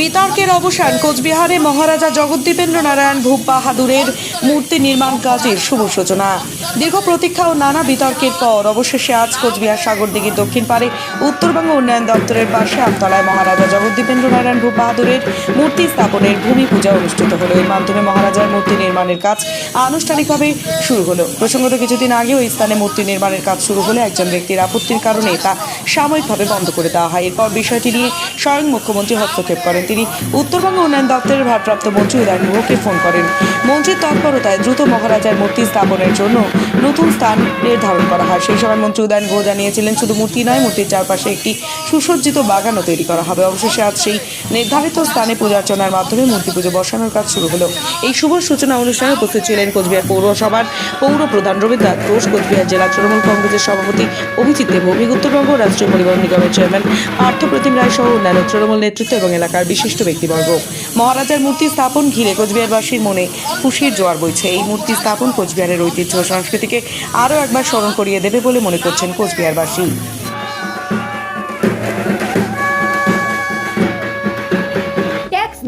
বিতর্কের অবসান, কোচবিহারে মহারাজা জগদ্দীপেন্দ্র নারায়ণ ভূপ বাহাদুরের মূর্তি নির্মাণ কাজের শুভ সূচনা। দীর্ঘ প্রতীক্ষা ও নানা বিতর্কের পর অবশেষে আজ কোচবিহার সাগর সাগরদিঘির দক্ষিণ পারে উত্তরবঙ্গ উন্নয়ন দপ্তরের পাশে আমতলায় মহারাজা জগদ্দীপেন্দ্র নারায়ণ ভূপ বাহাদুরের মূর্তি স্থাপনের ভূমি পূজা অনুষ্ঠিত হলো। এর মাধ্যমে মহারাজার মূর্তি নির্মাণের কাজ আনুষ্ঠানিকভাবে শুরু হলো। প্রসঙ্গত কিছুদিন আগে ওই স্থানে মূর্তি নির্মাণের কাজ শুরু হলে একজন ব্যক্তির আপত্তির কারণে তা সাময়িকভাবে বন্ধ করে দেওয়া হয়। এরপর বিষয়টি নিয়ে স্বয়ং মুখ্যমন্ত্রী হস্তক্ষেপ করেন। তিনি উত্তরবঙ্গ উন্নয়ন দপ্তরের ভারপ্রাপ্ত মন্ত্রী উদয়ন গুহকে ফোন করেন। মন্ত্রীর তৎপরতায় দ্রুত মহারাজার মূর্তি স্থাপনের জন্য নতুন স্থান নির্ধারণ করা হয়। সেই সময় মন্ত্রী উদয়ন গুহ জানিয়েছিলেন, শুধু মূর্তি নয়, মূর্তির চারপাশে একটি সুসজ্জিত বাগানও তৈরি করা হবে। অবশেষে আজ সেই নির্ধারিত স্থানে পূজার্চনার মাধ্যমে মূর্তি পুজো বসানোর কাজ শুরু হলো। এই শুভ সূচনা অনুষ্ঠানে উপস্থিত ছিলেন কোচবিহার পৌরসভার পৌর প্রধান রবীন্দ্রনাথ ঘোষ, কোচবিহার জেলা তৃণমূল কংগ্রেসের সভাপতি অভিজিৎ দেবভৌমিক উত্তরবঙ্গ রাষ্ট্রীয় পরিবহন নিগমের চেয়ারম্যান পার্থ প্রতিম রায় সহ অন্যান্য তৃণমূল নেতৃত্ব এবং এলাকার বিশিষ্ট ব্যক্তিবর্গ। মহারাজার মূর্তি স্থাপন ঘিরে কোচবিহারবাসীর মনে খুশির জোয়ার বইছে। এই মূর্তি স্থাপন কোচবিহারের ঐতিহ্য সংস্কৃতিকে আরও একবার স্মরণ করিয়ে দেবে বলে মনে করছেন কোচবিহারবাসী।